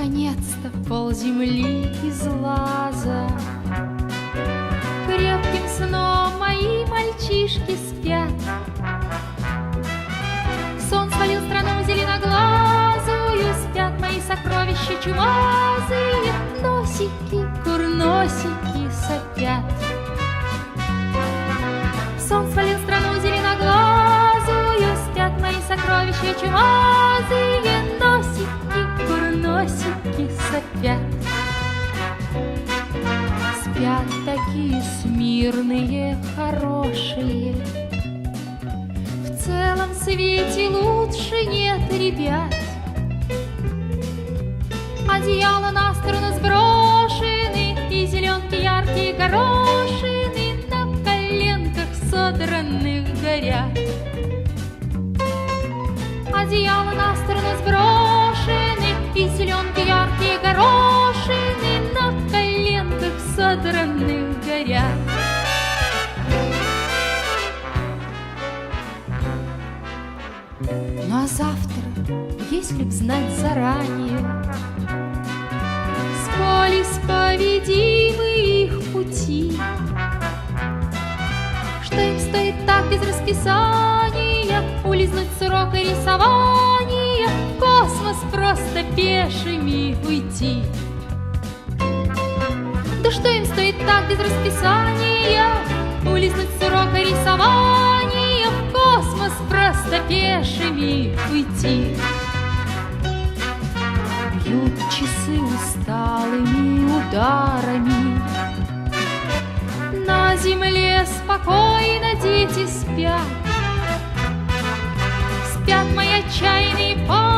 Наконец-то пол земли из лаза. Крепким сном мои мальчишки спят. Сон свалил страну зеленоглазую Спят мои сокровища чумазые Носики, курносики сопят. Сон свалил страну зеленоглазую Спят мои сокровища чумазые Спят такие смирные, хорошие. В целом свете лучше нет ребят. Одеяло на сброшены И зеленки яркие горошины На коленках содранных горят. Одеяло содранных горят Ну а завтра, если б знать заранее, Сколь исповедимы их пути, Что им стоит так без расписания? Улизнуть с урока рисования? В космос просто пешими уйти. Да что им стоит так без расписания Улизнуть с урока рисования В космос просто пешими уйти. Бьют часы усталыми ударами. На земле спокойно дети спят. Спят мои отчаянные парни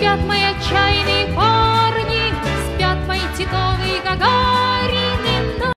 Спят мои отчаянные